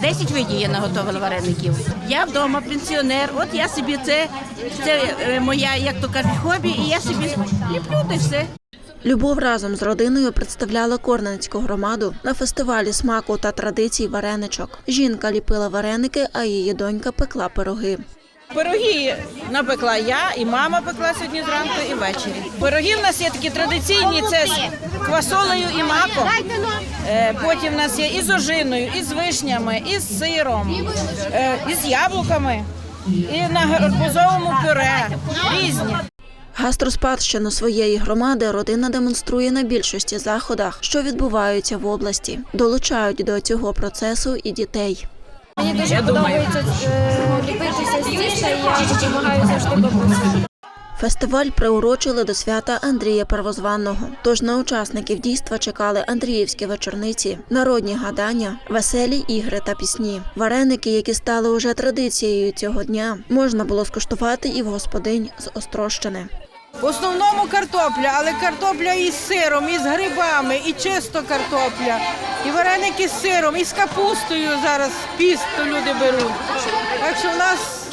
Десять видів я наготовила вареників. Я вдома пенсіонер, от я собі це, це е, моя, як то кажуть, хобі, і я собі ліплю та все. Любов разом з родиною представляла Корненську громаду на фестивалі смаку та традицій вареничок. Жінка ліпила вареники, а її донька пекла пироги. Пироги напекла я, і мама пекла сьогодні зранку і ввечері. Пироги в нас є такі традиційні, це з квасолею і маком. Е, Потім в нас є і з ожиною, і з вишнями, і з сиром, е, і з яблуками, і на гарбузовому пюре. Різні. Гастроспадщину своєї громади родина демонструє на більшості заходах, що відбуваються в області. Долучають до цього процесу і дітей. Мені дуже подобається е, Фестиваль приурочили до свята Андрія Первозванного. Тож на учасників дійства чекали Андріївські вечорниці, народні гадання, веселі ігри та пісні. Вареники, які стали уже традицією цього дня, можна було скуштувати і в господинь з Острощини. В основному картопля, але картопля із сиром, і з грибами, і чисто картопля, і вареники з сиром, і з капустою зараз піст люди беруть.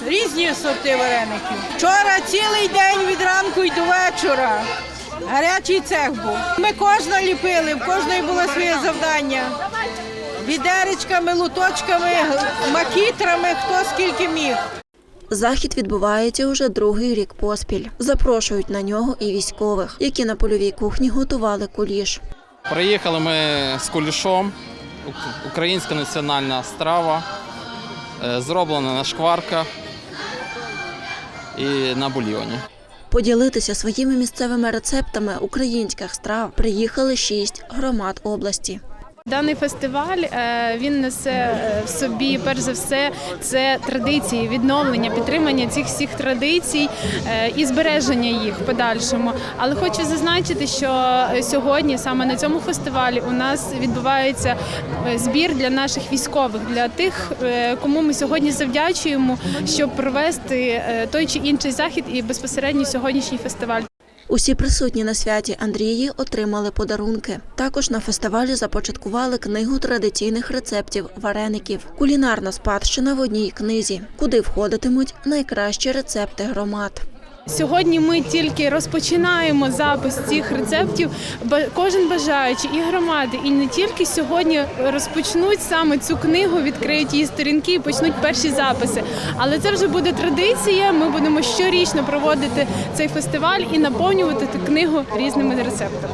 Різні сорти вареників. Вчора цілий день від ранку і до вечора. Гарячий цех був. Ми кожна ліпили, в кожної було своє завдання. Відеречками, луточками, макітрами, хто скільки міг. Захід відбувається уже другий рік поспіль. Запрошують на нього і військових, які на польовій кухні готували куліш. Приїхали ми з кулішом. Українська національна страва, е, зроблена на шкварках і на бульйоні. Поділитися своїми місцевими рецептами українських страв приїхали шість громад області. Даний фестиваль е, він несе е, в собі перш за все це традиції, відновлення, підтримання цих всіх традицій е, і збереження їх в подальшому. Але хочу зазначити, що сьогодні саме на цьому фестивалі у нас відбувається збір для наших військових, для тих, кому ми сьогодні завдячуємо, щоб провести той чи інший захід і безпосередньо сьогоднішній фестиваль. Усі присутні на святі Андрії отримали подарунки. Також на фестивалі започаткували книгу традиційних рецептів вареників. Кулінарна спадщина в одній книзі, куди входитимуть найкращі рецепти громад. Сьогодні ми тільки розпочинаємо запис цих рецептів. Кожен бажаючий і громади, і не тільки сьогодні розпочнуть саме цю книгу, відкриють її сторінки і почнуть перші записи. Але це вже буде традиція. Ми будемо щорічно проводити цей фестиваль і наповнювати ту книгу різними рецептами.